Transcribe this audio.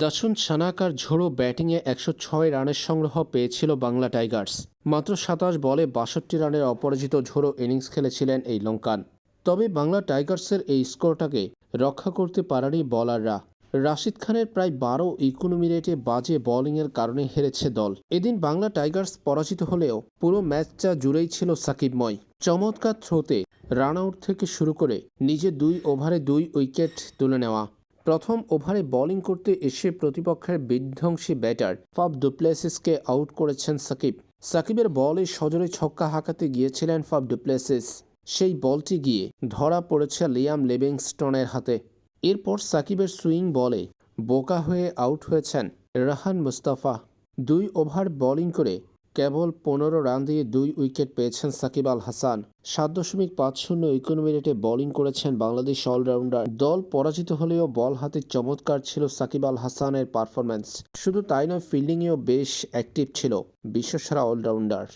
দাসুন সানাকার ঝোড়ো ব্যাটিংয়ে একশো ছয় রানের সংগ্রহ পেয়েছিল বাংলা টাইগার্স। মাত্র সাতাশ বলে বাষট্টি রানের অপরাজিত ঝোড়ো ইনিংস খেলেছিলেন এই লঙ্কান। তবে বাংলা টাইগার্সের এই স্কোরটাকে রক্ষা করতে পারেনি বলাররা। রাশিদ খানের প্রায় বারো ইকোনমি রেটে বাজে বোলিংয়ের কারণে হেরেছে দল। এদিন বাংলা টাইগার্স পরাজিত হলেও পুরো ম্যাচটা জুড়েই ছিল সাকিবময় চমৎকার থ্রোতে রান আউট থেকে শুরু করে নিজে দুই ওভারে দুই উইকেট তুলে নেওয়া। প্রথম ওভারে বোলিং করতে এসে প্রতিপক্ষের বিধ্বংসী ব্যাটার ফাব ডুপ্লেসিসকে আউট করেছেন সাকিব। সাকিবের বলে সজোরে ছক্কা হাঁকাতে গিয়েছিলেন ফাব ডুপ্লেসিস। সেই বলটি গিয়ে ধরা পড়েছে লিয়াম লিভিংস্টনের হাতে। এরপর সাকিবের সুইং বলে বোকা হয়ে আউট হয়েছেন রাহান মুস্তাফা। দুই ওভার বোলিং করে কেবল পনেরো রান দিয়ে দুই উইকেট পেয়েছেন সাকিব আল হাসান। সাত দশমিক পাঁচ শূন্য ইকোনমি রেটে বোলিং করেছেন বাংলাদেশ অলরাউন্ডার। দল পরাজিত হলেও বল হাতে চমৎকার ছিল সাকিব আল হাসানের পারফরম্যান্স। শুধু তাই নয়, ফিল্ডিংয়েও বেশ অ্যাক্টিভ ছিল। বিশ্বসেরা অলরাউন্ডার।